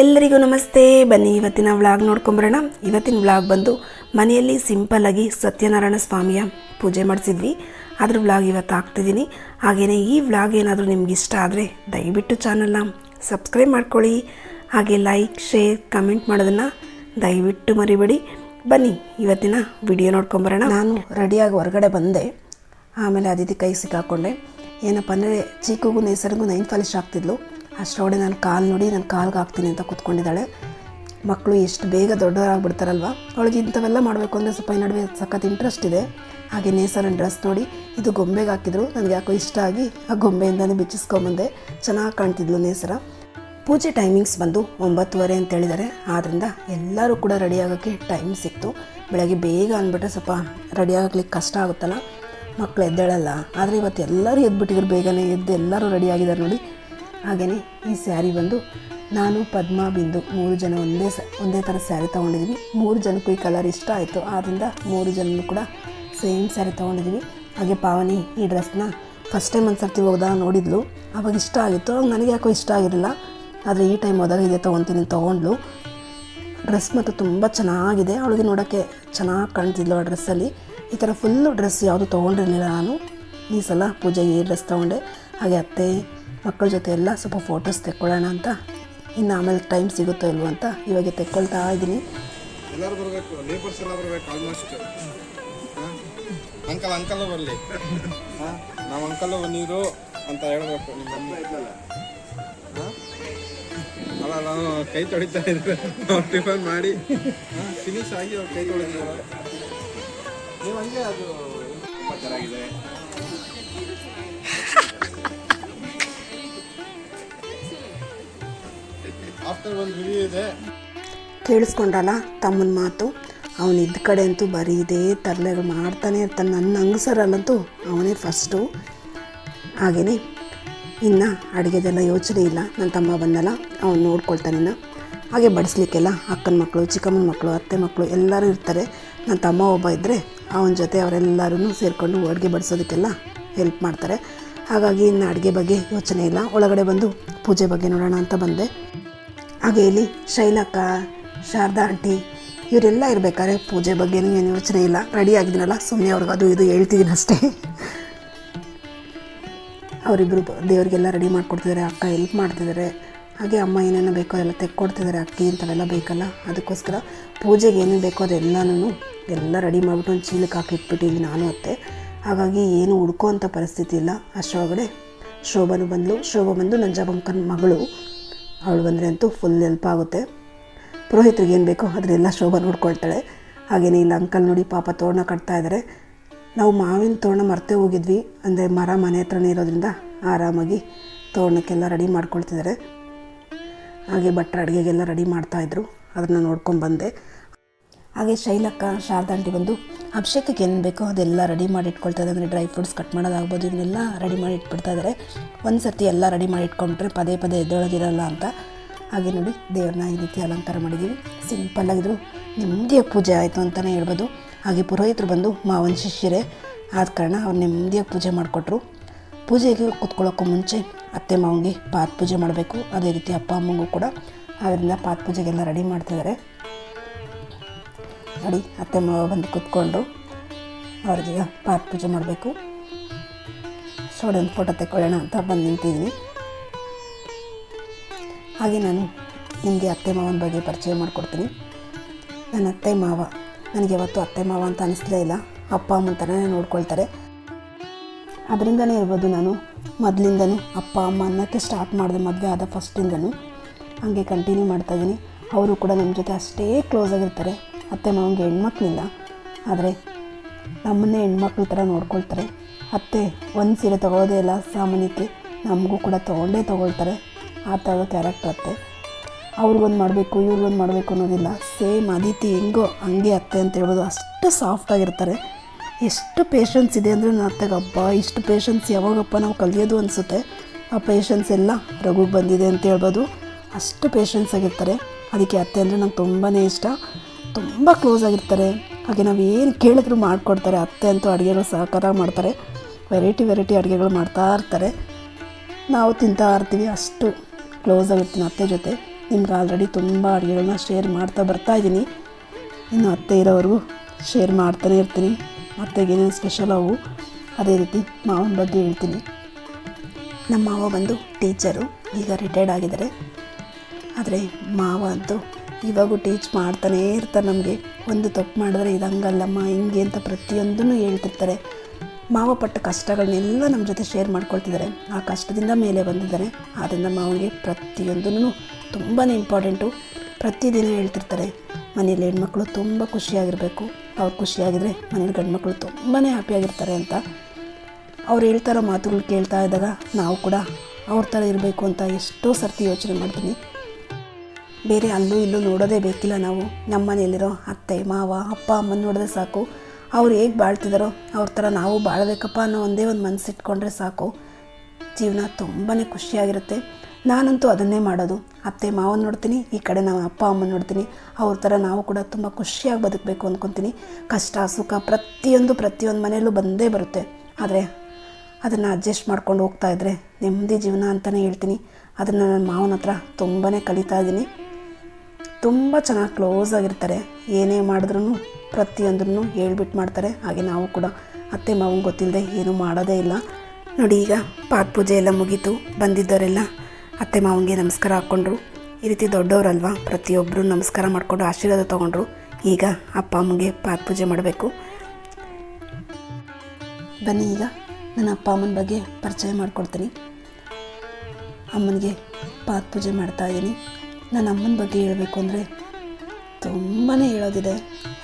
ಎಲ್ಲರಿಗೂ ನಮಸ್ತೆ. ಬನ್ನಿ, ಇವತ್ತಿನ ವ್ಲಾಗ್ ನೋಡ್ಕೊಂಬರೋಣ. ಇವತ್ತಿನ ವ್ಲಾಗ್ ಬಂದು ಮನೆಯಲ್ಲಿ ಸಿಂಪಲ್ಲಾಗಿ ಸತ್ಯನಾರಾಯಣ ಸ್ವಾಮಿಯ ಪೂಜೆ ಮಾಡಿಸಿದ್ವಿ. ಅದ್ರ ವ್ಲಾಗ್ ಇವತ್ತು ಹಾಕ್ತಿದ್ದೀನಿ. ಹಾಗೆಯೇ ಈ ವ್ಲಾಗ್ ಏನಾದರೂ ನಿಮ್ಗೆ ಇಷ್ಟ ಆದರೆ ದಯವಿಟ್ಟು ಚಾನಲ್ನ ಸಬ್ಸ್ಕ್ರೈಬ್ ಮಾಡ್ಕೊಳ್ಳಿ. ಹಾಗೆ ಲೈಕ್ ಶೇರ್ ಕಮೆಂಟ್ ಮಾಡೋದನ್ನು ದಯವಿಟ್ಟು ಮರಿಬೇಡಿ. ಬನ್ನಿ, ಇವತ್ತಿನ ವಿಡಿಯೋ ನೋಡ್ಕೊಂಬರೋಣ. ನಾನು ರೆಡಿಯಾಗಿ ಹೊರಗಡೆ ಬಂದೆ. ಆಮೇಲೆ ಅದಿತಿ ಕೈ ಸಿಕ್ಕಾಕೊಂಡೆ. ಏನಪ್ಪ ಅಂದರೆ, ಚೀಕುಗೂ, ನೈಸರ್ಗೂ ನೈನ್ ಫಾಲಿಶ್ ಆಗ್ತಿದ್ಲು ಅಷ್ಟರೊಳಗೆ ನಾನು ಕಾಲು ನೋಡಿ ನಾನು ಕಾಲ್ಗೆ ಹಾಕ್ತೀನಿ ಅಂತ ಕೂತ್ಕೊಂಡಿದ್ದಾಳೆ. ಮಕ್ಕಳು ಎಷ್ಟು ಬೇಗ ದೊಡ್ಡವರಾಗ್ಬಿಡ್ತಾರಲ್ವ? ಅವಳಿಗೆ ಇಂಥವೆಲ್ಲ ಮಾಡಬೇಕು ಅಂದರೆ ಸ್ವಲ್ಪ ಈ ನಡುವೆ ಸಖತ್ ಇಂಟ್ರೆಸ್ಟ್ ಇದೆ. ಹಾಗೆ ನೇಸರ ಡ್ರೆಸ್ ನೋಡಿ, ಇದು ಗೊಂಬೆಗೆ ಹಾಕಿದ್ರು. ನನಗೆ ಯಾಕೋ ಇಷ್ಟ ಆಗಿ ಆ ಗೊಂಬೆಯಿಂದನೇ ಬಿಚ್ಚಿಸ್ಕೊಂಬಂದೆ. ಚೆನ್ನಾಗಿ ಕಾಣ್ತಿದ್ಲು ನೇಸರ. ಪೂಜೆ ಟೈಮಿಂಗ್ಸ್ ಬಂದು ಒಂಬತ್ತುವರೆ ಅಂತ ಹೇಳಿದ್ದಾರೆ. ಆದ್ದರಿಂದ ಎಲ್ಲರೂ ಕೂಡ ರೆಡಿ ಆಗೋಕ್ಕೆ ಟೈಮ್ ಸಿಕ್ತು. ಬೆಳಗ್ಗೆ ಬೇಗ ಅಂದ್ಬಿಟ್ರೆ ಸ್ವಲ್ಪ ರೆಡಿ ಆಗೋಕ್ಲಿಕ್ಕೆ ಕಷ್ಟ ಆಗುತ್ತಲ್ಲ. ಮಕ್ಕಳು ಎದ್ದೇಳಲ್ಲ. ಆದರೆ ಇವತ್ತು ಎಲ್ಲರೂ ಎದ್ಬಿಟ್ಟಿದ್ರು ಬೇಗನೆ. ಎದ್ದು ಎಲ್ಲರೂ ರೆಡಿ ಆಗಿದ್ದಾರೆ ನೋಡಿ. ಹಾಗೆಯೇ ಈ ಸ್ಯಾರಿ ಬಂದು ನಾನು, ಪದ್ಮ, ಬಿಂದು ಮೂರು ಜನ ಒಂದೇ ಸ, ಒಂದೇ ಥರ ಸ್ಯಾರಿ ತೊಗೊಂಡಿದ್ವಿ. ಮೂರು ಜನಕ್ಕೂ ಈ ಕಲರ್ ಇಷ್ಟ ಆಯಿತು. ಆದ್ದರಿಂದ ಮೂರು ಜನನು ಕೂಡ ಸೇಮ್ ಸ್ಯಾರಿ ತೊಗೊಂಡಿದ್ವಿ. ಹಾಗೆ ಪಾವನಿ ಈ ಡ್ರೆಸ್ನ ಫಸ್ಟ್ ಟೈಮ್ ಒಂದು ಸರ್ತಿ ಹೋದಾಗ ನೋಡಿದ್ಲು. ಅವಾಗ ಇಷ್ಟ ಆಗಿತ್ತು. ನನಗೆ ಯಾಕೋ ಇಷ್ಟ ಆಗಿರಲಿಲ್ಲ. ಆದರೆ ಈ ಟೈಮ್ ಹೋದಾಗ ಇದೇ ತೊಗೊತೀನಿ ತೊಗೊಂಡ್ಲು ಡ್ರೆಸ್ ಮತ್ತು ತುಂಬ ಚೆನ್ನಾಗಿದೆ. ಅವಳಿಗೆ ನೋಡೋಕ್ಕೆ ಚೆನ್ನಾಗಿ ಕಾಣ್ತಿದ್ಲು ಆ ಡ್ರೆಸ್ಸಲ್ಲಿ. ಈ ಥರ ಫುಲ್ಲು ಡ್ರೆಸ್ ಯಾವುದು ತೊಗೊಂಡಿರಲಿಲ್ಲ ನಾನು. ಈ ಸಲ ಪೂಜೆಗೆ ಈ ಡ್ರೆಸ್ ತೊಗೊಂಡೆ. ಹಾಗೆ ಅತ್ತೆ ಮಕ್ಕಳ ಜೊತೆ ಎಲ್ಲ ಸ್ವಲ್ಪ ಫೋಟೋಸ್ ತೆಕ್ಕೊಳ್ಳೋಣ ಅಂತ. ಇನ್ನು ಆಮೇಲೆ ಟೈಮ್ ಸಿಗುತ್ತೋ ಇಲ್ವೋ ಅಂತ ಇವಾಗ ತೆಕ್ಕೊಳ್ತಾ ಇದ್ದೀನಿ. ಎಲ್ಲರೂ ಬರಬೇಕು ನೇಬರ್ಸ್ ಎಲ್ಲ ಬರಬೇಕು ಆಲ್ಮೋಸ್ಟ್ ಅಂಕಲ್ ಅಂಕಲ್ ಬರಲಿ. ನಾವು ಅಂಕಲ್ ಬಂದಿದ್ರು ಅಂತ ಹೇಳ್ಬೇಕು ನಿಮ್ಮ ಅಮ್ಮ ಇದ್ಲಲ್ಲ ಹಾ? ಅಲ್ಲ ನಾನು ಕೈ ತೊಳಿತಾ ಇದ್ರೆ ಅವ್ರು ಟಿಫನ್ ಮಾಡಿ. ಫಿನಿಶ್ ಆಗಿ ಅವ್ರು ಕೈ ತೊಳಿತಾರೆ ನೀವು ಹಂಗೆ ಅದು ತುಂಬ ಚೆನ್ನಾಗಿದೆ. ಆಫ್ಟರ್ ಒಂದು ರಿವ್ಯೂ ಇದೆ. ಕೇಳಿಸ್ಕೊಂಡಲ್ಲ ತಮ್ಮನ ಮಾತು? ಅವನು ಇದ್ದ ಕಡೆ ಅಂತೂ ಬರೀ ಇದೇ ತರಲೆಗಳು ಮಾಡ್ತಾನೆ ಇರ್ತಾನೆ. ನನ್ನ ಹಂಗಸರಲ್ಲಂತೂ ಅವನೇ ಫಸ್ಟು ಹಾಗೆಯೇ ಇನ್ನು ಅಡುಗೆದೆಲ್ಲ ಯೋಚನೆ ಇಲ್ಲ. ನನ್ನ ತಮ್ಮ ಬಂದಲ್ಲ, ಅವನು ನೋಡ್ಕೊಳ್ತಾನೆ ಹಾಗೆ ಬಡಿಸ್ಲಿಕ್ಕೆಲ್ಲ ಅಕ್ಕನ ಮಕ್ಕಳು ಚಿಕ್ಕಮ್ಮನ ಮಕ್ಕಳು ಅತ್ತೆ ಮಕ್ಕಳು ಎಲ್ಲರೂ ಇರ್ತಾರೆ. ನನ್ನ ತಮ್ಮ ಒಬ್ಬ ಇದ್ದರೆ ಅವನ ಜೊತೆ ಅವರೆಲ್ಲರೂ ಸೇರಿಕೊಂಡು ಅಡುಗೆ ಬಡಿಸೋದಕ್ಕೆಲ್ಲ ಹೆಲ್ಪ್ ಮಾಡ್ತಾರೆ. ಹಾಗಾಗಿ ಇನ್ನು ಅಡುಗೆ ಬಗ್ಗೆ ಯೋಚನೆ ಇಲ್ಲ. ಒಳಗಡೆ ಬಂದು ಪೂಜೆ ಬಗ್ಗೆ ನೋಡೋಣ ಅಂತ ಬಂದೆ. ಹಾಗೆ ಇಲ್ಲಿ ಶೈಲಕ್ಕ, ಶಾರದಾ ಆಂಟಿ, ಇವರೆಲ್ಲ ಇರಬೇಕಾದ್ರೆ ಪೂಜೆ ಬಗ್ಗೆ ಏನು ಯೋಚನೆ ಇಲ್ಲ. ರೆಡಿ ಆಗಿದ್ದೀನಲ್ಲ? ಸುಮ್ಮನೆ ಅವ್ರಿಗೆ ಅದು ಇದು ಹೇಳ್ತಿದ್ದೀನಿ ಅಷ್ಟೇ. ಅವರಿಬ್ಬರು ದೇವರಿಗೆಲ್ಲ ರೆಡಿ ಮಾಡಿಕೊಡ್ತಿದ್ದಾರೆ ಅಕ್ಕ ಹೆಲ್ಪ್ ಮಾಡ್ತಿದ್ದಾರೆ ಹಾಗೆ ಅಮ್ಮ ಏನೇನು ಬೇಕೋ ಎಲ್ಲ ತೆಕ್ಕೊಡ್ತಿದ್ದಾರೆ ಅಕ್ಕಿ ಇಂಥವೆಲ್ಲ ಬೇಕಲ್ಲ? ಅದಕ್ಕೋಸ್ಕರ ಪೂಜೆಗೆ ಏನೇನು ಬೇಕೋ ಅದೆಲ್ಲನೂ ಎಲ್ಲ ರೆಡಿ ಮಾಡಿಬಿಟ್ಟು ಒಂದು ಚೀಲಕ್ಕೆ ಹಾಕಿ ಇಟ್ಬಿಟ್ಟಿದ್ವಿ ನಾನು ಅತ್ತೆ. ಹಾಗಾಗಿ ಏನು ಹುಡ್ಕೋವಂಥ ಪರಿಸ್ಥಿತಿ ಇಲ್ಲ. ಅಷ್ಟರೊಳಗಡೆ ಶೋಭನು ಬಂದಳು ಶೋಭ ಬಂದು ನಂಜಾಬಂಕನ ಮಗಳು. ಅವಳು ಬಂದರೆ ಅಂತೂ ಫುಲ್ ಹೆಲ್ಪ್ ಆಗುತ್ತೆ ಪುರೋಹಿತರಿಗೆ ಏನು ಬೇಕೋ ಅದನ್ನೆಲ್ಲ ಶೋಭಾ ನೋಡ್ಕೊಳ್ತಾಳೆ. ಹಾಗೆಯೇ ಇಲ್ಲ ಅಂಕಲ್ ನೋಡಿ ಪಾಪ ತೋರಣ ಕಟ್ತಾ ಇದ್ದಾರೆ ನಾವು ಮಾವಿನ ತೋರಣ ಮರ್ತೇ ಹೋಗಿದ್ವಿ. ಅಂದರೆ ಮರ ಮನೆ ಹತ್ರನೇ ಇರೋದ್ರಿಂದ ಆರಾಮಾಗಿ ತೋರಣಕ್ಕೆಲ್ಲ ರೆಡಿ ಮಾಡ್ಕೊಳ್ತಿದ್ದಾರೆ ಹಾಗೆ ಭಟ್ರ ಅಡುಗೆಗೆಲ್ಲ ರೆಡಿ ಮಾಡ್ತಾಯಿದ್ರು ಅದನ್ನು ನೋಡ್ಕೊಂಡು ಬಂದೆ. ಹಾಗೆ ಶೈಲಕ್ಕ, ಶಾರದಾಂಟಿ ಬಂದು ಅಭಿಷೇಕಕ್ಕೆ ಏನು ಬೇಕೋ ಅದೆಲ್ಲ ರೆಡಿ ಮಾಡಿ ಇಟ್ಕೊಳ್ತಾ ಅಂದರೆ ಡ್ರೈ ಫ್ರೂಟ್ಸ್ ಕಟ್ ಮಾಡೋದಾಗ್ಬೋದು ಇವನ್ನೆಲ್ಲ ರೆಡಿ ಮಾಡಿ ಇಟ್ಬಿಡ್ತಾ ಇದ್ದಾರೆ ಒಂದು ಸರ್ತಿ ಎಲ್ಲ ರೆಡಿ ಮಾಡಿ ಇಟ್ಕೊಂಡ್ರೆ ಪದೇ ಪದೇ ಎದ್ದೇಳೋದಿರಲ್ಲ ಅಂತ. ಹಾಗೆ ನೋಡಿ, ದೇವ್ರನ್ನ ಈ ರೀತಿ ಅಲಂಕಾರ ಮಾಡಿದ್ದೀವಿ. ಸಿಂಪಲ್ಲಾಗಿದ್ರು ನೆಮ್ಮದಿಯ ಪೂಜೆ ಆಯಿತು ಅಂತಲೇ ಹೇಳ್ಬೋದು. ಹಾಗೆ ಪುರೋಹಿತರು ಬಂದು ಮಾವನ ಶಿಷ್ಯರೇ ಆದ ಕಾರಣ ಅವ್ರು ನೆಮ್ಮದಿಯಾಗಿ ಪೂಜೆ ಮಾಡಿಕೊಟ್ರು. ಪೂಜೆಗೆ ಕೂತ್ಕೊಳ್ಳೋಕ್ಕೂ ಮುಂಚೆ ಅತ್ತೆ ಮಾವನಿಗೆ ಪಾತ್ ಪೂಜೆ ಮಾಡಬೇಕು. ಅದೇ ರೀತಿ ಅಪ್ಪ ಅಮ್ಮಂಗೂ ಕೂಡ. ಅದರಿಂದ ಪಾತ್ ಪೂಜೆಗೆಲ್ಲ ರೆಡಿ ಮಾಡ್ತಿದ್ದಾರೆ. ನೋಡಿ ಅತ್ತೆ ಮಾವ ಬಂದು ಕೂತ್ಕೊಂಡು ಅವ್ರಿಗೆ ಪಾಠ ಪೂಜೆ ಮಾಡಬೇಕು. ಒಂದು ಫೋಟೋ ತೆಕ್ಕೊಳ್ಳೋಣ ಅಂತ ಬಂದು ನಿಂತಿದ್ದೀನಿ. ಹಾಗೆ ನಾನು ನಿಮಗೆ ಅತ್ತೆ ಮಾವನ ಬಗ್ಗೆ ಪರಿಚಯ ಮಾಡಿಕೊಡ್ತೀನಿ. ನನ್ನ ಅತ್ತೆ ಮಾವ ನನಗೆ ಯಾವತ್ತೂ ಅತ್ತೆ ಮಾವ ಅಂತ ಅನಿಸ್ಲೇ ಇಲ್ಲ. ಅಪ್ಪ ಅಮ್ಮನ ಥರನೇ ನೋಡ್ಕೊಳ್ತಾರೆ. ಅದರಿಂದನೇ ಇರ್ಬೋದು ನಾನು, ಮೊದಲಿಂದನೂ ಅಪ್ಪ ಅಮ್ಮ ಅನ್ನೋಕ್ಕೆ ಸ್ಟಾರ್ಟ್ ಮಾಡಿದೆ ಮದುವೆ ಆದ ಫಸ್ಟಿಂದನೂ ಹಾಗೆ ಕಂಟಿನ್ಯೂ ಮಾಡ್ತಾಯಿದ್ದೀನಿ ಅವರು ಕೂಡ ನಮ್ಮ ಜೊತೆ ಅಷ್ಟೇ ಕ್ಲೋಸ್ ಆಗಿರ್ತಾರೆ. ಅತ್ತೆ ಮಾವಂಗೆ ಹೆಣ್ಮಕ್ಳಿಲ್ಲ. ಆದರೆ ನಮ್ಮನ್ನೇ ಹೆಣ್ಮಕ್ಳ ಥರ ನೋಡ್ಕೊಳ್ತಾರೆ. ಅತ್ತೆ ಒಂದು ಸೀರೆ ತೊಗೊಳೋದೇ ಇಲ್ಲ, ಸಾಮಾನ್ಯಕ್ಕೆ ನಮಗೂ ಕೂಡ ತೊಗೊಂಡೇ ತೊಗೊಳ್ತಾರೆ. ಆ ಥರದ ಕ್ಯಾರೆಕ್ಟರ್ ಅತ್ತೆ. ಅವ್ರಿಗೊಂದು ಮಾಡಬೇಕು ಇವ್ರಿಗೊಂದು ಮಾಡಬೇಕು ಅನ್ನೋದಿಲ್ಲ. ಸೇಮ್ ಅದಿತಿ ಹೆಂಗೋ ಹಂಗೆ ಅತ್ತೆ ಅಂತ ಹೇಳ್ಬೋದು. ಅಷ್ಟು ಸಾಫ್ಟಾಗಿರ್ತಾರೆ ಎಷ್ಟು ಪೇಷನ್ಸ್ ಇದೆ ಅಂದರೆ ನನ್ನ ಅತ್ತೆಗೆ ಹಬ್ಬ ಇಷ್ಟು ಪೇಷನ್ಸ್ ಯಾವಾಗಪ್ಪ ನಾವು ಕಲಿಯೋದು ಅನಿಸುತ್ತೆ? ಆ ಪೇಷನ್ಸ್ ಎಲ್ಲ ರಘುಗೆ ಬಂದಿದೆ ಅಂತ ಹೇಳ್ಬೋದು. ಅಷ್ಟು ಪೇಷನ್ಸ್ ಆಗಿರ್ತಾರೆ. ಅದಕ್ಕೆ ಅತ್ತೆ ಅಂದರೆ ನಂಗೆ ತುಂಬಾ ಇಷ್ಟ. ತುಂಬ ಕ್ಲೋಸ್ ಆಗಿರ್ತಾರೆ. ಹಾಗೆ ನಾವು ಏನು ಕೇಳಿದ್ರು ಮಾಡಿಕೊಡ್ತಾರೆ. ಅತ್ತೆ ಅಂತೂ ಅಡುಗೆಗಳು ಸಹಕಾರ ಮಾಡ್ತಾರೆ. ವೆರೈಟಿ ವೆರೈಟಿ ಅಡುಗೆಗಳು ಮಾಡ್ತಾ ಇರ್ತಾರೆ. ನಾವು ತಿಂತಾ ಇರ್ತೀವಿ ಅಷ್ಟು ಕ್ಲೋಸ್ ಆಗಿರ್ತೀನಿ ಅತ್ತೆ ಜೊತೆ. ನಿಮ್ಗೆ ಆಲ್ರೆಡಿ ತುಂಬ ಅಡುಗೆಗಳನ್ನ ಶೇರ್ ಮಾಡ್ತಾ ಬರ್ತಾ ಇದ್ದೀನಿ. ಇನ್ನು ಅತ್ತೆ ಇರೋವರೆಗೂ ಶೇರ್ ಮಾಡ್ತಾನೆ ಇರ್ತೀನಿ. ಅತ್ತೆಗೆ ಏನೇನು ಸ್ಪೆಷಲ್ ಅವು, ಅದೇ ರೀತಿ ಮಾವನ ಬಗ್ಗೆ ಹೇಳ್ತೀನಿ. ನಮ್ಮ ಮಾವ ಬಂದು ಟೀಚರು ಈಗ ರಿಟೈರ್ಡ್ ಆಗಿದ್ದಾರೆ. ಆದರೆ ಮಾವ ಅಂತೂ ಇವಾಗೂ ಟೀಚ್ ಮಾಡ್ತಾನೇ ಇರ್ತಾರೆ ನಮಗೆ. ಒಂದು ತಪ್ಪು ಮಾಡಿದ್ರೆ ಇದು ಹಂಗಲ್ಲಮ್ಮ ಹಿಂಗೆ ಅಂತ ಪ್ರತಿಯೊಂದನ್ನು ಹೇಳ್ತಿರ್ತಾರೆ. ಮಾವ ಪಟ್ಟ ಕಷ್ಟಗಳನ್ನೆಲ್ಲ ನಮ್ಮ ಜೊತೆ ಶೇರ್ ಮಾಡ್ಕೊಳ್ತಿದ್ದಾರೆ. ಆ ಕಷ್ಟದಿಂದ ಮೇಲೆ ಬಂದಿದ್ದಾರೆ. ಆದ್ದರಿಂದ ಮಾವನಿಗೆ ಪ್ರತಿಯೊಂದೂ ತುಂಬಾ ಇಂಪಾರ್ಟೆಂಟು ಪ್ರತಿದಿನ ಹೇಳ್ತಿರ್ತಾರೆ. ಮನೇಲಿ ಹೆಣ್ಮಕ್ಳು ತುಂಬ ಖುಷಿಯಾಗಿರಬೇಕು. ಅವ್ರು ಖುಷಿಯಾಗಿದ್ರೆ ಮನೇಲಿ ಗಂಡ್ಮಕ್ಳು ತುಂಬಾ ಹ್ಯಾಪಿಯಾಗಿರ್ತಾರೆ ಅಂತ ಅವ್ರು ಹೇಳ್ತಾರೋ ಮಾತುಗಳು ಕೇಳ್ತಾ ಇದ್ದಾಗ ನಾವು ಕೂಡ ಅವ್ರ ಥರ ಇರಬೇಕು ಅಂತ ಎಷ್ಟೋ ಸರ್ತಿ ಯೋಚನೆ ಮಾಡ್ತೀನಿ. ಬೇರೆ ಅಲ್ಲೂ ಇಲ್ಲೂ ನೋಡೋದೇ ಬೇಕಿಲ್ಲ ನಾವು. ನಮ್ಮ ಮನೆಯಲ್ಲಿರೋ ಅತ್ತೆ, ಮಾವ, ಅಪ್ಪ, ಅಮ್ಮನ ನೋಡಿದ್ರೆ ಸಾಕು. ಅವ್ರು ಹೇಗೆ ಬಾಳ್ತಿದ್ದಾರೋ ಅವ್ರ ಥರ ನಾವು ಬಾಳಬೇಕಪ್ಪ ಅನ್ನೋ ಒಂದೇ ಒಂದು ಮನಸ್ಸಿಟ್ಕೊಂಡ್ರೆ ಸಾಕು. ಜೀವನ ತುಂಬಾ ಖುಷಿಯಾಗಿರುತ್ತೆ. ನಾನಂತೂ ಅದನ್ನೇ ಮಾಡೋದು. ಅತ್ತೆ, ಮಾವನ ನೋಡ್ತೀನಿ, ಈ ಕಡೆ ನಾವು ಅಪ್ಪ, ಅಮ್ಮನ ನೋಡ್ತೀನಿ. ಅವ್ರ ಥರ ನಾವು ಕೂಡ ತುಂಬ ಖುಷಿಯಾಗಿ ಬದುಕಬೇಕು ಅಂದ್ಕೊತೀನಿ ಕಷ್ಟ, ಸುಖ ಪ್ರತಿಯೊಂದು ಪ್ರತಿಯೊಂದು ಮನೆಯಲ್ಲೂ ಬಂದೇ ಬರುತ್ತೆ. ಆದರೆ ಅದನ್ನು ಅಡ್ಜಸ್ಟ್ ಮಾಡ್ಕೊಂಡು ಹೋಗ್ತಾ ಇದ್ದರೆ ನೆಮ್ಮದಿ ಜೀವನ ಅಂತಲೇ ಹೇಳ್ತೀನಿ. ಅದನ್ನು ನನ್ನ ಮಾವನ ಹತ್ರ ತುಂಬಾ ಕಲಿತಾ ಇದ್ದೀನಿ. ತುಂಬ ಚೆನ್ನಾಗಿ ಕ್ಲೋಸ್ ಆಗಿರ್ತಾರೆ. ಏನೇ ಮಾಡಿದ್ರೂ ಪ್ರತಿಯೊಂದನ್ನು ಹೇಳ್ಬಿಟ್ಟು ಮಾಡ್ತಾರೆ. ಹಾಗೆ ನಾವು ಕೂಡ ಅತ್ತೆ ಮಾವಂಗೆ ಗೊತ್ತಿಲ್ಲದೆ ಏನೂ ಮಾಡೋದೇ ಇಲ್ಲ. ನೋಡಿ ಈಗ ಪಾತ್ ಪೂಜೆ ಎಲ್ಲ ಮುಗೀತು. ಬಂದಿದ್ದವರೆಲ್ಲ ಅತ್ತೆ ಮಾವಂಗೆ ನಮಸ್ಕಾರ ಹಾಕ್ಕೊಂಡ್ರು. ಈ ರೀತಿ ದೊಡ್ಡವರಲ್ವಾ? ಪ್ರತಿಯೊಬ್ಬರು ನಮಸ್ಕಾರ ಮಾಡಿಕೊಂಡು ಆಶೀರ್ವಾದ ತೊಗೊಂಡ್ರು. ಈಗ ಅಪ್ಪ ಅಮ್ಮಗೆ ಪಾತ್ ಪೂಜೆ ಮಾಡಬೇಕು. ಬನ್ನಿ ಈಗ ನನ್ನ ಅಪ್ಪ ಅಮ್ಮನ ಬಗ್ಗೆ ಪರಿಚಯ ಮಾಡಿಕೊಡ್ತೀನಿ. ಅಮ್ಮನಿಗೆ ಪಾತ್ ಪೂಜೆ ಮಾಡ್ತಾ ಇದ್ದೀನಿ. ನನ್ನ ಅಮ್ಮನ ಬಗ್ಗೆ ಹೇಳಬೇಕು ಅಂದರೆ ತುಂಬಾ ಹೇಳೋದಿದೆ.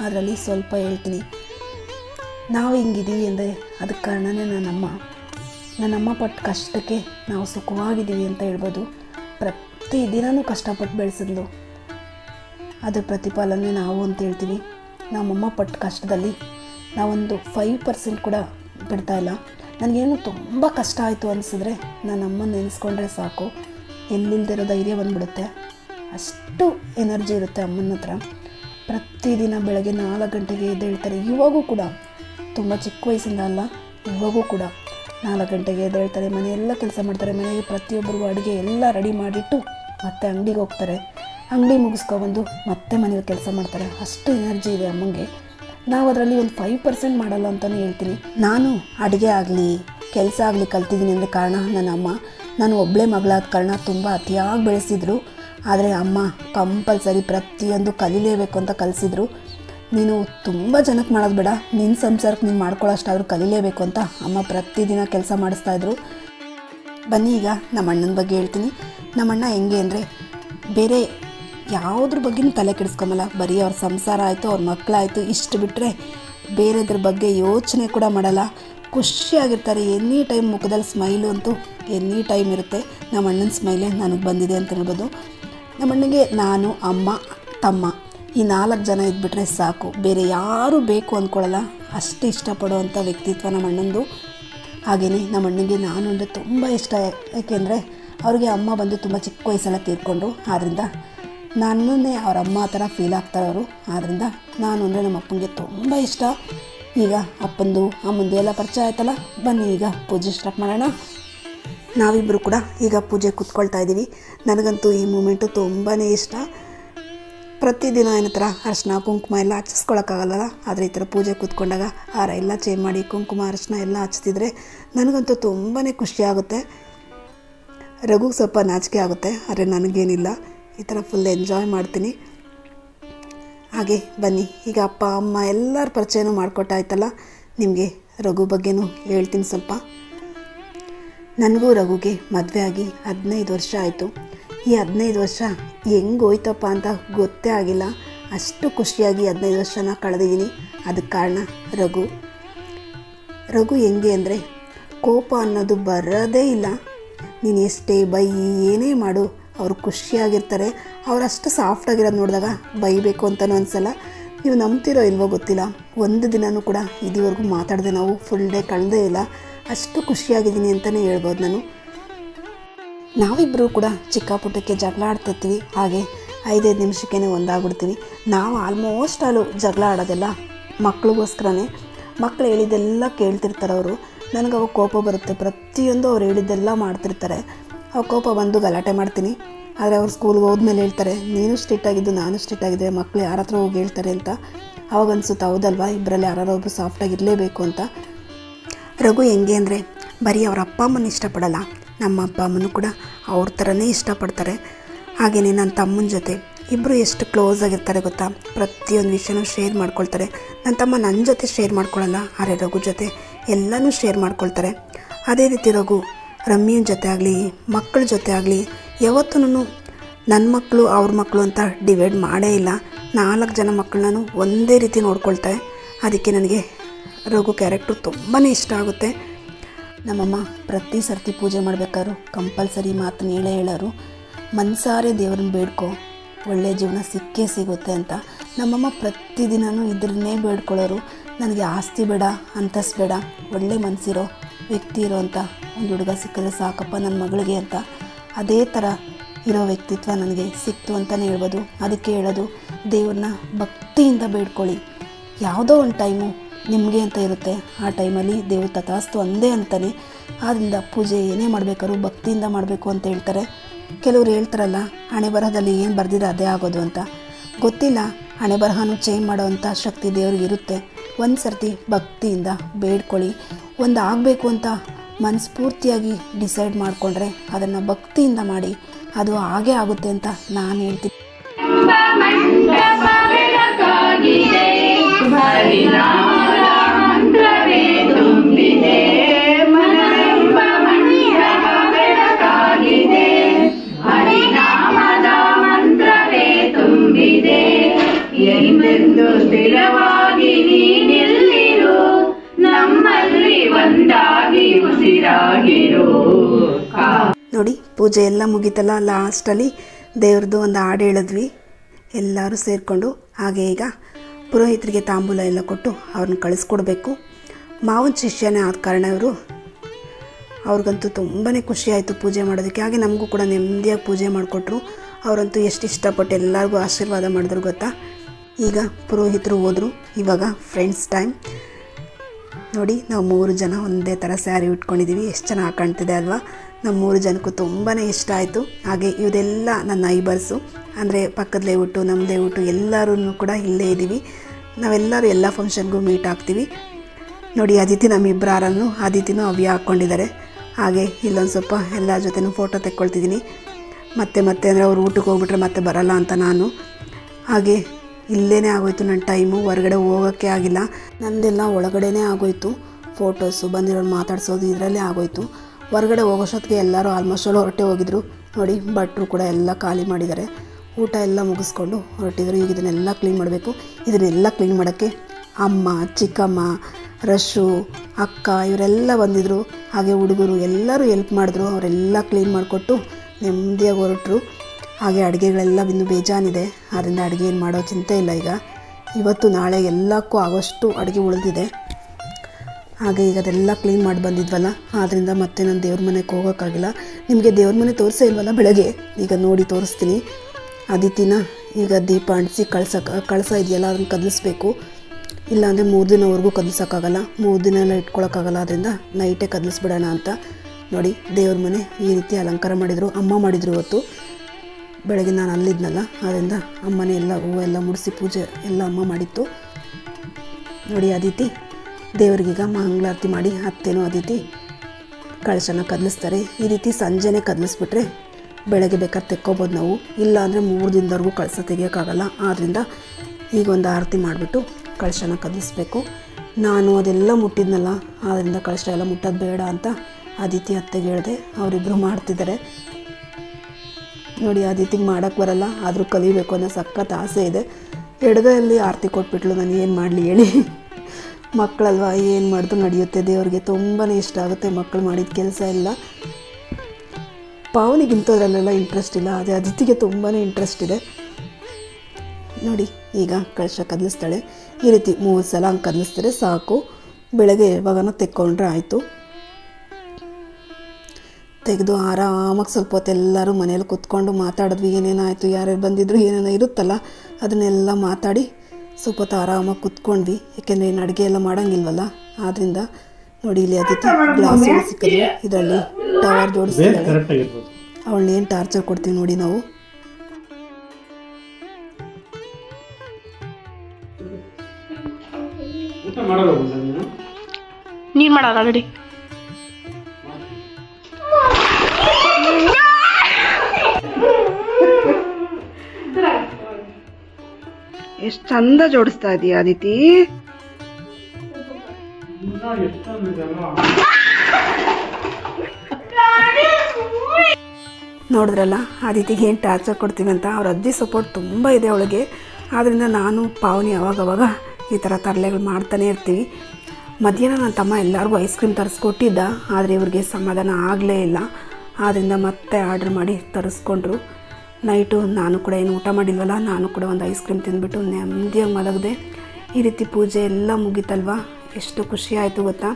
ಅದರಲ್ಲಿ ಸ್ವಲ್ಪ ಹೇಳ್ತೀನಿ. ನಾವು ಹಿಂಗಿದ್ದೀವಿ ಅಂದರೆ ಅದಕ್ಕೆ ಕಾರಣನೇ ನನ್ನಮ್ಮ ನನ್ನಮ್ಮ ಪಟ್ಟ ಕಷ್ಟಕ್ಕೆ ನಾವು ಸುಖವಾಗಿದ್ದೀವಿ ಅಂತ ಹೇಳ್ಬೋದು. ಪ್ರತಿ ದಿನವೂ ಕಷ್ಟಪಟ್ಟು ಬೆಳೆಸಿದ್ಲು. ಅದರ ಪ್ರತಿಫಲನೆ ನಾವು ಅಂತ ಹೇಳ್ತೀವಿ ನಮ್ಮಮ್ಮ ಪಟ್ಟ ಕಷ್ಟದಲ್ಲಿ ನಾವೊಂದು ಫೈವ್ ಪರ್ಸೆಂಟ್ ಕೂಡ ಬಿಡ್ತಾ ಇಲ್ಲ. ನನಗೇನು ತುಂಬ ಕಷ್ಟ ಆಯಿತು ಅನಿಸಿದ್ರೆ ನನ್ನಮ್ಮ ನೆನೆಸ್ಕೊಂಡ್ರೆ ಸಾಕು. ಎಲ್ಲಿಲ್ದಿರೋ ಧೈರ್ಯ ಬಂದ್ಬಿಡುತ್ತೆ. ಅಷ್ಟು ಎನರ್ಜಿ ಇರುತ್ತೆ ಅಮ್ಮನ ಹತ್ರ. ಪ್ರತಿದಿನ ಬೆಳಗ್ಗೆ ನಾಲ್ಕು ಗಂಟೆಗೆ ಎದ್ದೇಳ್ತಾರೆ. ಇವಾಗೂ ಕೂಡ, ತುಂಬ ಚಿಕ್ಕ ವಯಸ್ಸಿಂದ ಅಲ್ಲ, ಇವಾಗೂ ಕೂಡ ನಾಲ್ಕು ಗಂಟೆಗೆ ಎದ್ದೇಳ್ತಾರೆ. ಮನೆಯೆಲ್ಲ ಕೆಲಸ ಮಾಡ್ತಾರೆ. ಮನೆಗೆ ಪ್ರತಿಯೊಬ್ಬರಿಗೂ ಅಡುಗೆ ಎಲ್ಲ ರೆಡಿ ಮಾಡಿಟ್ಟು ಮತ್ತೆ ಅಂಗಡಿಗೆ ಹೋಗ್ತಾರೆ. ಅಂಗಡಿ ಮುಗಿಸ್ಕೊಬಂದು ಮತ್ತೆ ಮನೆಯಲ್ಲಿ ಕೆಲಸ ಮಾಡ್ತಾರೆ. ಅಷ್ಟು ಎನರ್ಜಿ ಇದೆ ಅಮ್ಮಂಗೆ. ನಾವು ಅದರಲ್ಲಿ ಒಂದು ಫೈವ್ ಪರ್ಸೆಂಟ್ ಮಾಡಲ್ಲ ಅಂತಲೇ ಹೇಳ್ತೀನಿ. ನಾನು ಅಡುಗೆ ಆಗಲಿ, ಕೆಲಸ ಆಗಲಿ ಕಲ್ತಿದ್ದೀನಿ ಅಂದರೆ ಕಾರಣ ನನ್ನ ಅಮ್ಮ. ನಾನು ಒಬ್ಬಳೇ ಮಗಳಾದ ಕಾರಣ ತುಂಬ ಅತಿಯಾಗಿ ಬೆಳೆಸಿದ್ರು. ಆದರೆ ಅಮ್ಮ, ಕಂಪಲ್ಸರಿ ಪ್ರತಿಯೊಂದು ಕಲಿಲೇಬೇಕು ಅಂತ ಕಲಿಸಿದ್ರು. ನೀನು ತುಂಬ ಜನಕ್ಕೆ ಮಾಡೋದು ಬೇಡ. ನಿನ್ನ ಸಂಸಾರಕ್ಕೆ ನೀನು ಮಾಡ್ಕೊಳ್ಳೋಷ್ಟಾದರೂ ಕಲಿಲೇಬೇಕು ಅಂತ ಅಮ್ಮ ಪ್ರತಿದಿನ ಕೆಲಸ ಮಾಡಿಸ್ತಾಯಿದ್ರು ಬನ್ನಿ ಈಗ ನಮ್ಮ ಅಣ್ಣನ ಬಗ್ಗೆ ಹೇಳ್ತೀನಿ. ನಮ್ಮ ಅಣ್ಣ ಹೆಂಗೆ ಅಂದರೆ ಬೇರೆ ಯಾವುದ್ರ ಬಗ್ಗೆನೂ ತಲೆ ಕೆಡಿಸ್ಕೊಂಬಲ್ಲ ಬರೀ ಅವ್ರ ಸಂಸಾರ ಆಯಿತು, ಅವ್ರ ಮಕ್ಕಳಾಯಿತು ಇಷ್ಟು ಬಿಟ್ಟರೆ ಬೇರೆದ್ರ ಬಗ್ಗೆ ಯೋಚನೆ ಕೂಡ ಮಾಡಲ್ಲ. ಖುಷಿಯಾಗಿರ್ತಾರೆ. ಎನಿ ಟೈಮ್ ಮುಖದಲ್ಲಿ ಸ್ಮೈಲು ಅಂತೂ ಎನಿ ಟೈಮ್ ಇರುತ್ತೆ. ನಮ್ಮ ಅಣ್ಣನ ಸ್ಮೈಲೇ ನನಗೆ ಬಂದಿದೆ ಅಂತ ಹೇಳ್ಬೋದು. ನಮ್ಮ ಅಣ್ಣಗೆ ನಾನು, ಅಮ್ಮ, ತಮ್ಮ ಈ ನಾಲ್ಕು ಜನ ಇದ್ಬಿಟ್ರೆ ಸಾಕು. ಬೇರೆ ಯಾರೂ ಬೇಕು ಅಂದ್ಕೊಳ್ಳಲ್ಲ ಅಷ್ಟು ಇಷ್ಟಪಡುವಂಥ ವ್ಯಕ್ತಿತ್ವ ನಮ್ಮ ಅಣ್ಣಂದು ಹಾಗೆಯೇ ನಮ್ಮ ಅಣ್ಣಗೆ ನಾನು ಅಂದರೆ ತುಂಬ ಇಷ್ಟ. ಯಾಕೆಂದರೆ ಅವ್ರಿಗೆ ಅಮ್ಮ ಬಂದು ತುಂಬ ಚಿಕ್ಕ ವಯಸ್ಸೆಲ್ಲ ತೀರ್ಕೊಂಡು ಆದ್ದರಿಂದ ನನ್ನನ್ನೇ ಅವ್ರ ಅಮ್ಮ ಥರ ಫೀಲ್ ಆಗ್ತಾರೆ ಅವರು ಆದ್ದರಿಂದ ನಾನು ಅಂದರೆ ನಮ್ಮ ಅಪ್ಪನಿಗೆ ತುಂಬ ಇಷ್ಟ. ಈಗ ಅಪ್ಪಂದು, ಅಮ್ಮಂದು ಎಲ್ಲ ಪರಿಚಯ ಆಯ್ತಲ್ಲ? ಬನ್ನಿ ಈಗ ಪೂಜೆ ಸ್ಟಾರ್ಟ್ ಮಾಡೋಣ. ನಾವಿಬ್ಬರು ಕೂಡ ಈಗ ಪೂಜೆ ಕೂತ್ಕೊಳ್ತಾ ಇದ್ದೀವಿ. ನನಗಂತೂ ಈ ಮೂಮೆಂಟು ತುಂಬಾ ಇಷ್ಟ. ಪ್ರತಿದಿನ ಏನ ಥರ ಅರ್ಶಿನ, ಕುಂಕುಮ ಎಲ್ಲ ಹಚ್ಚಿಸ್ಕೊಳಕ್ಕಾಗಲ್ಲ ಆದರೆ ಈ ಥರ ಪೂಜೆ ಕೂತ್ಕೊಂಡಾಗ ಹಾರ ಎಲ್ಲ ಚೇಂಜ್ ಮಾಡಿ, ಕುಂಕುಮ, ಅರ್ಶಿನ ಎಲ್ಲ ಹಚ್ತಿದ್ರೆ ನನಗಂತೂ ತುಂಬಾ ಖುಷಿ ಆಗುತ್ತೆ. ರಘುಗೆ ಸ್ವಲ್ಪ ನಾಚಿಕೆ ಆಗುತ್ತೆ, ಆದರೆ ನನಗೇನಿಲ್ಲ. ಈ ಥರ ಫುಲ್ ಎಂಜಾಯ್ ಮಾಡ್ತೀನಿ. ಹಾಗೆ ಬನ್ನಿ, ಈಗ ಅಪ್ಪ, ಅಮ್ಮ ಎಲ್ಲರ ಪರಿಚಯನೂ ಮಾಡಿಕೊಟ್ಟಾಯ್ತಲ್ಲ. ನಿಮಗೆ ರಘು ಬಗ್ಗೆನೂ ಹೇಳ್ತೀನಿ ಸ್ವಲ್ಪ. ನನಗೂ ರಘುಗೆ ಮದುವೆ ಆಗಿ ಹದಿನೈದು ವರ್ಷ ಆಯಿತು. ಈ ಹದಿನೈದು ವರ್ಷ ಹೆಂಗೋಯ್ತಪ್ಪ ಅಂತ ಗೊತ್ತೇ ಆಗಿಲ್ಲ. ಅಷ್ಟು ಖುಷಿಯಾಗಿ ಹದಿನೈದು ವರ್ಷನ ಕಳೆದಿದ್ದೀನಿ. ಅದಕ್ಕೆ ಕಾರಣ ರಘು. ರಘು ಹೆಂಗೆ ಅಂದರೆ, ಕೋಪ ಅನ್ನೋದು ಬರೋದೇ ಇಲ್ಲ. ನೀನು ಎಷ್ಟೇ ಬೈ, ಏನೇ ಮಾಡು, ಅವರು ಖುಷಿಯಾಗಿರ್ತಾರೆ. ಅವರಷ್ಟು ಸಾಫ್ಟಾಗಿರೋದು ನೋಡಿದಾಗ ಬೈಬೇಕು ಅಂತಲೂ ಅನಿಸಲ್ಲ. ನೀವು ನಂಬ್ತಿರೋ ಇಲ್ವೋ ಗೊತ್ತಿಲ್ಲ. ಒಂದು ದಿನವೂ ಕೂಡ ಇದುವರೆಗೂ ಮಾತಾಡದೆ ನಾವು ಫುಲ್ ಡೇ ಕಳೆದೇ ಇಲ್ಲ. ಅಷ್ಟು ಖುಷಿಯಾಗಿದ್ದೀನಿ ಅಂತಲೇ ಹೇಳ್ಬೋದು ನಾನು. ನಾವಿಬ್ಬರೂ ಕೂಡ ಚಿಕ್ಕ ಪುಟ್ಟಕ್ಕೆ ಜಗಳ ಆಡ್ತಿರ್ತೀವಿ. ಹಾಗೆ ಐದೈದು ನಿಮಿಷಕ್ಕೇ ಒಂದಾಗ್ಬಿಡ್ತೀವಿ. ನಾವು ಆಲ್ಮೋಸ್ಟ್ ಆಲು ಜಗಳ ಆಡೋದೆಲ್ಲ ಮಕ್ಳಿಗೋಸ್ಕರನೇ. ಮಕ್ಕಳು ಹೇಳಿದ್ದೆಲ್ಲ ಕೇಳ್ತಿರ್ತಾರೆ ಅವರು. ನನಗೆ ಅವಾಗ ಕೋಪ ಬರುತ್ತೆ. ಪ್ರತಿಯೊಂದು ಅವ್ರು ಹೇಳಿದ್ದೆಲ್ಲ ಮಾಡ್ತಿರ್ತಾರೆ. ಆ ಕೋಪ ಬಂದು ಗಲಾಟೆ ಮಾಡ್ತೀನಿ. ಆದರೆ ಅವ್ರು ಸ್ಕೂಲ್ಗೆ ಹೋದ್ಮೇಲೆ ಹೇಳ್ತಾರೆ, ನೀನು ಸ್ಟ್ರಿಕ್ಟ್ ಆಗಿದ್ದು ನಾನು ಸ್ಟ್ರಿಕ್ಟ್ ಆಗಿದ್ದೆ ಮಕ್ಕಳು ಯಾರ ಹತ್ರ ಹೋಗಿ ಹೇಳ್ತಾರೆ? ಅಂತ. ಅವಾಗ ಅನಿಸುತ್ತೆ, ಹೌದಲ್ವಾ? ಇಬ್ಬರಲ್ಲಿ ಯಾರೋ ಒಬ್ಬರು ಸಾಫ್ಟಾಗಿರಲೇಬೇಕು ಅಂತ. ರಘು ಹೆಂಗೆ ಅಂದರೆ ಬರೀ ಅವ್ರ ಅಪ್ಪ ಅಮ್ಮನ ಇಷ್ಟಪಡಲ್ಲ. ನಮ್ಮ ಅಪ್ಪ ಅಮ್ಮನೂ ಕೂಡ ಅವ್ರ ಥರನೇ ಇಷ್ಟಪಡ್ತಾರೆ. ಹಾಗೆಯೇ ನನ್ನ ತಮ್ಮನ ಜೊತೆ ಇಬ್ಬರು ಎಷ್ಟು ಕ್ಲೋಸ್ ಆಗಿರ್ತಾರೆ ಗೊತ್ತಾ? ಪ್ರತಿಯೊಂದು ವಿಷಯನೂ ಶೇರ್ ಮಾಡ್ಕೊಳ್ತಾರೆ. ನನ್ನ ತಮ್ಮ ನನ್ನ ಜೊತೆ ಶೇರ್ ಮಾಡ್ಕೊಳ್ಳಲ್ಲ ಅರೆ ರಘು ಜೊತೆ ಎಲ್ಲನೂ ಶೇರ್ ಮಾಡ್ಕೊಳ್ತಾರೆ. ಅದೇ ರೀತಿ ರಘು, ರಮ್ಯನ ಜೊತೆ ಆಗಲಿ, ಮಕ್ಕಳ ಜೊತೆ ಆಗಲಿ ಯಾವತ್ತೂ ನನ್ನ ಮಕ್ಕಳು ಅವ್ರ ಮಕ್ಕಳು ಅಂತ ಡಿವೈಡ್ ಮಾಡೇ ಇಲ್ಲ. ನಾಲ್ಕು ಜನ ಮಕ್ಕಳನ್ನೂ ಒಂದೇ ರೀತಿ ನೋಡ್ಕೊಳ್ತಾರೆ. ಅದಕ್ಕೆ ನನಗೆ ರಘು ಕ್ಯಾರೆಕ್ಟ್ರು ತುಂಬಾ ಇಷ್ಟ ಆಗುತ್ತೆ. ನಮ್ಮಮ್ಮ ಪ್ರತಿ ಸರ್ತಿ ಪೂಜೆ ಮಾಡಬೇಕಾದ್ರು ಕಂಪಲ್ಸರಿ ಮಾತನ್ನ ಹೇಳೇ ಹೇಳೋರು. ಮನ್ಸಾರೆ ದೇವ್ರನ್ನ ಬೇಡ್ಕೊ ಒಳ್ಳೆಯ ಜೀವನ ಸಿಕ್ಕೇ ಸಿಗುತ್ತೆ ಅಂತ. ನಮ್ಮಮ್ಮ ಪ್ರತಿದಿನವೂ ಇದ್ರನ್ನೇ ಬೇಡ್ಕೊಳ್ಳೋರು. ನನಗೆ ಆಸ್ತಿ ಬೇಡ, ಅಂತಸ್ತು ಬೇಡ, ಒಳ್ಳೆ ಮನಸ್ಸಿರೋ ವ್ಯಕ್ತಿ ಇರೋ ಅಂತ, ಒಂದು ಹುಡುಗ ಸಿಕ್ಕಿದ್ರೆ ಸಾಕಪ್ಪ ನನ್ನ ಮಗಳಿಗೆ ಅಂತ. ಅದೇ ಥರ ಇರೋ ವ್ಯಕ್ತಿತ್ವ ನನಗೆ ಸಿಕ್ತು ಅಂತಲೇ ಹೇಳ್ಬೋದು. ಅದಕ್ಕೆ ಹೇಳೋದು ದೇವ್ರನ್ನ ಭಕ್ತಿಯಿಂದ ಬೇಡ್ಕೊಳ್ಳಿ. ಯಾವುದೋ ಒಂದು ಟೈಮು ನಿಮಗೆ ಅಂತ ಇರುತ್ತೆ. ಆ ಟೈಮಲ್ಲಿ ದೇವ್ರ ತಥಾಸ್ತು ಅಂದೇ ಅಂತಾನೆ. ಆದ್ದರಿಂದ ಪೂಜೆ ಏನೇ ಮಾಡಬೇಕಾದ್ರೂ ಭಕ್ತಿಯಿಂದ ಮಾಡಬೇಕು ಅಂತ ಹೇಳ್ತಾರೆ. ಕೆಲವರು ಹೇಳ್ತಾರಲ್ಲ, ಹಣೆ ಬರಹದಲ್ಲಿ ಏನು ಬರೆದಿದೆ ಅದೇ ಆಗೋದು ಅಂತ. ಗೊತ್ತಿಲ್ಲ, ಹಣೆ ಬರಹನೂ ಚೇಂಜ್ ಮಾಡೋವಂಥ ಶಕ್ತಿ ದೇವ್ರಿಗೆ ಇರುತ್ತೆ. ಒಂದು ಸರ್ತಿ ಭಕ್ತಿಯಿಂದ ಬೇಡ್ಕೊಳ್ಳಿ. ಒಂದು ಆಗಬೇಕು ಅಂತ ಮನಸ್ಫೂರ್ತಿಯಾಗಿ ಡಿಸೈಡ್ ಮಾಡಿಕೊಂಡ್ರೆ ಅದನ್ನು ಭಕ್ತಿಯಿಂದ ಮಾಡಿ, ಅದು ಹಾಗೇ ಆಗುತ್ತೆ ಅಂತ ನಾನು ಹೇಳ್ತೀನಿ. ಸ್ಥಿರವಾಗಿ ನೀನಿಲ್ಲಿರು ನಮ್ಮಲ್ಲಿ ಒಂದಾಗಿ ಉಸಿರಾಗಿರು. ನೋಡಿ, ಪೂಜೆ ಎಲ್ಲ ಮುಗೀತಲ್ಲ ಲಾಸ್ಟಲ್ಲಿ ದೇವ್ರದ್ದು ಒಂದು ಹಾಡು ಹೇಳಿದ್ವಿ. ಎಲ್ಲರೂ ಸೇರಿಕೊಂಡು, ಹಾಗೆ ಈಗ ಪುರೋಹಿತರಿಗೆ ತಾಂಬೂಲ ಎಲ್ಲ ಕೊಟ್ಟು ಅವ್ರನ್ನ ಕಳಿಸ್ಕೊಡ್ಬೇಕು. ಮಾವನ ಶಿಷ್ಯನೇ ಆದ ಕಾರಣ ಇವರು. ಅವ್ರಿಗಂತೂ ತುಂಬಾ ಖುಷಿ ಆಯಿತು ಪೂಜೆ ಮಾಡೋದಕ್ಕೆ. ಹಾಗೆ ನಮಗೂ ಕೂಡ ನೆಮ್ಮದಿಯಾಗಿ ಪೂಜೆ ಮಾಡಿಕೊಟ್ರು. ಅವರಂತೂ ಎಷ್ಟು ಇಷ್ಟಪಟ್ಟು ಎಲ್ಲರಿಗೂ ಆಶೀರ್ವಾದ ಮಾಡಿದ್ರು ಗೊತ್ತಾ? ಈಗ ಪುರೋಹಿತರು ಹೋದರು. ಇವಾಗ ಫ್ರೆಂಡ್ಸ್ ಟೈಮ್ ನೋಡಿ, ನಾವು ಮೂರು ಜನ ಒಂದೇ ಥರ ಸ್ಯಾರಿ ಉಟ್ಕೊಂಡಿದ್ದೀವಿ ಎಷ್ಟು ಚೆನ್ನಾಗಿ ಕಾಣ್ತಿದೆ ಅಲ್ವಾ? ನಮ್ಮ ಮೂರು ಜನಕ್ಕೂ ತುಂಬಾ ಇಷ್ಟ ಆಯಿತು. ಹಾಗೆ ಇವರೆಲ್ಲ ನನ್ನ ಐಬರ್ಸು ಅಂದರೆ ಪಕ್ಕದಲ್ಲೇ ಊಟ ನಮ್ಮದೇ ಊಟ ಎಲ್ಲರೂ ಕೂಡ ಇಲ್ಲೇ ಇದ್ದೀವಿ. ನಾವೆಲ್ಲರೂ ಎಲ್ಲ ಫಂಕ್ಷನ್ಗೂ ಮೀಟ್ ಆಗ್ತೀವಿ. ನೋಡಿ ಅದಿತಿ ನಮ್ಮಿಬ್ಬರನ್ನು ಅದಿತಿನೂ ಅವ್ಯ ಹಾಕ್ಕೊಂಡಿದ್ದಾರೆ ಹಾಗೆ ಇಲ್ಲೊಂದು ಸ್ವಲ್ಪ ಎಲ್ಲ ಜೊತೆನೂ ಫೋಟೋ ತೆಕ್ಕೊಳ್ತಿದ್ದೀನಿ. ಮತ್ತೆ ಮತ್ತೆ ಅಂದರೆ ಅವ್ರು ಊಟಕ್ಕೆ ಹೋಗ್ಬಿಟ್ರೆ ಮತ್ತೆ ಬರಲ್ಲ ಅಂತ ನಾನು. ಹಾಗೆ ಇಲ್ಲೇ ಆಗೋಯ್ತು. ನನ್ನ ಟೈಮು ಹೊರಗಡೆ ಹೋಗೋಕ್ಕೆ ಆಗಿಲ್ಲ. ನಂದೆಲ್ಲ ಒಳಗಡೆನೇ ಆಗೋಯ್ತು. ಫೋಟೋಸು ಬಂದಿರೋರು ಮಾತಾಡ್ಸೋದು ಇದರಲ್ಲೇ ಆಗೋಯ್ತು. ಹೊರಗಡೆ ಹೋಗೋಷ್ಟೊತ್ತಿಗೆ ಎಲ್ಲರೂ ಆಲ್ಮೋಸ್ಟ್ ಅಲ್ಲಿ ಹೊರಟೆ ಹೋಗಿದ್ರು. ನೋಡಿ, ಭಟ್ರು ಕೂಡ ಎಲ್ಲ ಖಾಲಿ ಮಾಡಿದ್ದಾರೆ. ಊಟ ಎಲ್ಲ ಮುಗಿಸ್ಕೊಂಡು ಹೊರಟಿದ್ರು. ಈಗ ಇದನ್ನೆಲ್ಲ ಕ್ಲೀನ್ ಮಾಡಬೇಕು. ಇದನ್ನೆಲ್ಲ ಕ್ಲೀನ್ ಮಾಡೋಕ್ಕೆ ಅಮ್ಮ, ಚಿಕ್ಕಮ್ಮ, ರಶು, ಅಕ್ಕ ಇವರೆಲ್ಲ ಬಂದಿದ್ದರು ಹಾಗೆ ಹುಡುಗರು ಎಲ್ಲರೂ ಹೆಲ್ಪ್ ಮಾಡಿದ್ರು. ಅವರೆಲ್ಲ ಕ್ಲೀನ್ ಮಾಡಿಕೊಟ್ಟು ನೆಮ್ಮದಿಯಾಗಿ ಹೊರಟರು. ಹಾಗೆ ಅಡುಗೆಗಳೆಲ್ಲ ಇನ್ನೂ ಬೇಜಾನಿದೆ. ಆದ್ದರಿಂದ ಅಡುಗೆ ಏನು ಮಾಡೋ ಚಿಂತೆ ಇಲ್ಲ ಈಗ. ಇವತ್ತು, ನಾಳೆ ಎಲ್ಲಕ್ಕೂ ಆಗೋಷ್ಟು ಅಡುಗೆ ಉಳಿದಿದೆ. ಹಾಗೆ ಈಗ ಅದೆಲ್ಲ ಕ್ಲೀನ್ ಮಾಡಿ ಬಂದಿದ್ವಲ್ಲ? ಆದ್ದರಿಂದ ಮತ್ತೆ ನಾನು ದೇವ್ರ ಮನೆಗೆ ಹೋಗೋಕ್ಕಾಗಿಲ್ಲ. ನಿಮಗೆ ದೇವ್ರ ಮನೆ ತೋರಿಸೇ ಇಲ್ವಲ್ಲ ಬೆಳಗ್ಗೆ? ಈಗ ನೋಡಿ ತೋರಿಸ್ತೀನಿ. ಅದಿತಿನ ಈಗ ದೀಪ ಅಂಟಿಸಿ ಕಳ್ಸಕ್ಕೆ ಕಳಸ ಇದೆಯಲ್ಲ, ಅದನ್ನು ಕದಲಿಸ್ಬೇಕು. ಇಲ್ಲಾಂದರೆ ಮೂರು ದಿನವರೆಗೂ ಕದಲಿಸೋಕ್ಕಾಗಲ್ಲ. ಮೂರು ದಿನ ಎಲ್ಲ ಇಟ್ಕೊಳಕ್ಕಾಗಲ್ಲ. ಅದರಿಂದ ನೈಟೇ ಕದಲಿಸ್ಬಿಡೋಣ ಅಂತ. ನೋಡಿ, ದೇವ್ರ ಮನೆ ಈ ರೀತಿ ಅಲಂಕಾರ ಮಾಡಿದರು, ಅಮ್ಮ ಮಾಡಿದರು ಇವತ್ತು. ಬೆಳಗ್ಗೆ ನಾನು ಅಲ್ಲಿದ್ನಲ್ಲ ಆದ್ದರಿಂದ ಅಮ್ಮನೇ ಎಲ್ಲ ಹೂವೆಲ್ಲ ಮುಡಿಸಿ ಪೂಜೆ ಎಲ್ಲ ಅಮ್ಮ ಮಾಡಿತ್ತು. ನೋಡಿ ಅದಿತಿ ದೇವರಿಗೀಗ ಮಂಗಳಾರತಿ ಮಾಡಿ ಅತ್ತೇನೋ ಅದಿತಿ, ಕಳಶನ ಕದಲಿಸ್ತಾರೆ. ಈ ರೀತಿ ಸಂಜೆನೇ ಕದಲಿಸ್ಬಿಟ್ರೆ ಬೆಳಗ್ಗೆ ಬೇಕಾದ್ರೆ ತೆಕ್ಕೋಬೋದು ನಾವು. ಇಲ್ಲ ಅಂದರೆ ಮೂರು ದಿನದವರೆಗೂ ಕಳಸ ತೆಗಿಯೋಕ್ಕಾಗಲ್ಲ. ಆದ್ದರಿಂದ ಈಗ ಒಂದು ಆರತಿ ಮಾಡಿಬಿಟ್ಟು ಕಳಶನ ಕದಲಿಸ್ಬೇಕು. ನಾನು ಅದೆಲ್ಲ ಮುಟ್ಟಿದ್ನಲ್ಲ ಆದ್ದರಿಂದ ಕಳಶ ಎಲ್ಲ ಮುಟ್ಟೋದು ಬೇಡ ಅಂತ ಅದಿತಿ ಅತ್ತೆಗೆ ಹೇಳಿದೆ. ಅವರಿಬ್ಬರು ಮಾಡ್ತಿದ್ದಾರೆ. ನೋಡಿ ಅದಿತಿಗೆ ಮಾಡೋಕ್ಕೆ ಬರಲ್ಲ, ಆದರೂ ಕಲಿಬೇಕು ಅನ್ನೋ ಸಖತ್ ಆಸೆ ಇದೆ. ಎಡಗೈಯಲ್ಲಿ ಆರತಿ ಕೊಟ್ಬಿಟ್ಲು ನಾನು, ಏನು ಮಾಡಲಿ ಹೇಳಿ. ಮಕ್ಕಳಲ್ವಾ, ಏನು ಮಾಡಿದ್ರು ನಡೆಯುತ್ತೆ? ದೇವ್ರಿಗೆ ತುಂಬಾ ಇಷ್ಟ ಆಗುತ್ತೆ ಮಕ್ಕಳು ಮಾಡಿದ ಕೆಲಸ ಎಲ್ಲ. ಪಾವನಿಗೆ ಇಂಥದ್ರಲ್ಲೆಲ್ಲ ಇಂಟ್ರೆಸ್ಟ್ ಇಲ್ಲ ಅದೇ ಅದಿತಿಗೆ ತುಂಬಾ ಇಂಟ್ರೆಸ್ಟ್ ಇದೆ. ನೋಡಿ, ಈಗ ಕಳಶ ಕದಲಿಸ್ತಾಳೆ. ಈ ರೀತಿ ಮೂರು ಸಲ ಹಂಗೆ ಕದಲಿಸ್ತಾರೆ ಸಾಕು. ಬೆಳಗ್ಗೆ ಯಾವಾಗನ ತೆಕ್ಕೊಂಡ್ರೆ ಆಯಿತು. ತೆಗೆದು ಆರಾಮಾಗಿ ಸ್ವಲ್ಪ ಹೊತ್ತು ಎಲ್ಲರೂ ಮನೇಲಿ ಕೂತ್ಕೊಂಡು ಮಾತಾಡಿದ್ವಿ ಏನೇನಾಯಿತು ಯಾರ್ಯಾರು ಬಂದಿದ್ರು ಏನೇನೋ ಇರುತ್ತಲ್ಲ ಅದನ್ನೆಲ್ಲ ಮಾತಾಡಿ ಸ್ವಲ್ಪ ಹೊತ್ತು ಆರಾಮಾಗಿ ಕೂತ್ಕೊಂಡ್ವಿ. ಯಾಕೆಂದರೆ ಏನು ಅಡುಗೆ ಎಲ್ಲ ಮಾಡೋಂಗಿಲ್ವಲ್ಲ ಆದ್ದರಿಂದ ನೋಡಿ ಇಲ್ಲಿ ಅದಿತಿ ಗ್ಲಾಸ್ ಸಿಕ್ಕಿದ್ವಿ ಇದರಲ್ಲಿ ಟವರ್ ಜೋಡಿಸ್ತಿದ್ದಾಳೆ. ಅವಳನ್ನೇನು ಆಗಿರ್ಬೋದು. ಅವಳನ್ನ ಏನು ಟಾರ್ಚರ್ ಕೊಡ್ತೀವಿ ನೋಡಿ ನಾವು. ನೀನು? ಮಾಡಲ್ಲ ಎಷ್ಟು ಚಂದ ಜೋಡಿಸ್ತಾ ಇದೀಯ, ಅದಿತಿ? ನೋಡಿದ್ರಲ್ಲ, ಆದಿತಿಗೆ ಏನು ಟಾರ್ಚರ್ ಕೊಡ್ತೀವಿ ಅಂತ, ಅವ್ರ ಅಜ್ಜಿ ಸಪೋರ್ಟ್ ತುಂಬ ಇದೆ ಅವಳಿಗೆ. ಆದ್ದರಿಂದ ನಾನು, ಪಾವನಿ ಅವಾಗವಾಗ ಈ ಥರ ತರಲೆಗಳು ಮಾಡ್ತಾನೆ ಇರ್ತೀವಿ. ಮಧ್ಯಾಹ್ನ ನನ್ನ ತಮ್ಮ ಎಲ್ಲರಿಗೂ ಐಸ್ ಕ್ರೀಮ್ ತರಿಸ್ಕೊಟ್ಟಿದ್ದ, ಆದರೆ ಇವ್ರಿಗೆ ಸಮಾಧಾನ ಆಗಲೇ ಇಲ್ಲ. ಆದ್ದರಿಂದ ಮತ್ತೆ ಆರ್ಡ್ರ್ ಮಾಡಿ ತರಿಸ್ಕೊಂಡ್ರು. ನೈಟು ನಾನು ಕೂಡ ಏನು ಊಟ ಮಾಡಿಲ್ವಲ್ಲ, ನಾನು ಕೂಡ ಒಂದು ಐಸ್ ಕ್ರೀಮ್ ತಿಂದ್ಬಿಟ್ಟು ನೆಮ್ಮದಿಯಾಗಿ ಮಲಗಿದೆ. ಈ ರೀತಿ ಪೂಜೆ ಎಲ್ಲ ಮುಗೀತಲ್ವ? ಎಷ್ಟು ಖುಷಿ ಆಯಿತು ಗೊತ್ತಾ?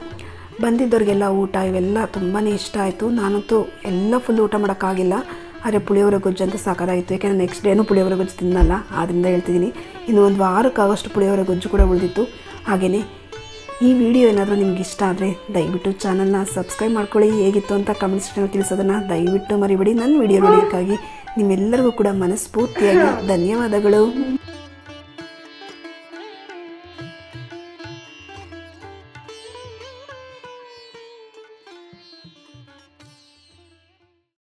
ಬಂದಿದ್ದವ್ರಿಗೆಲ್ಲ ಊಟ ಇವೆಲ್ಲ ತುಂಬಾ ಇಷ್ಟ ಆಯಿತು. ನಾನಂತೂ ಎಲ್ಲ ಫುಲ್ ಊಟ ಮಾಡೋಕ್ಕಾಗಿಲ್ಲ. ಆದರೆ ಪುಳಿಯೋಗರೆ ಗೊಜ್ಜು ಅಂತ ಸಾಕಾಗಿತ್ತು ಯಾಕೆಂದರೆ ನೆಕ್ಸ್ಟ್ ಡೇನೂ ಪುಳಿಯೋಗರೆ ಗೊಜ್ಜು ತಿನ್ನಲ್ಲ. ಆದ್ದರಿಂದ ಹೇಳ್ತಿದ್ದೀನಿ, ಇನ್ನು ಒಂದು ವಾರಕ್ಕಾಗಷ್ಟು ಪುಳಿಯೋಗರೆ ಗೊಜ್ಜು ಕೂಡ ಉಳಿದಿತ್ತು. ಹಾಗೆಯೇ ಈ ವಿಡಿಯೋ ಏನಾದರೂ ನಿಮ್ಗೆ ಇಷ್ಟ ಆದರೆ ದಯವಿಟ್ಟು ಚಾನಲ್ನ ಸಬ್ಸ್ಕ್ರೈಬ್ ಮಾಡ್ಕೊಳ್ಳಿ. ಹೇಗಿತ್ತು ಅಂತ ಕಮೆಂಟ್ ಸೆಕ್ಷನಲ್ಲಿ ತಿಳಿಸೋದನ್ನು ದಯವಿಟ್ಟು ಮರಿಬೇಡಿ. ನನ್ನ ವಿಡಿಯೋ ನೋಡೋದಕ್ಕಾಗಿ ನಿಮ್ಮೆಲ್ಲರಿಗೂ ಕೂಡ ಮನಸ್ಫೂರ್ತಿಯಾಗಿ ಧನ್ಯವಾದಗಳು.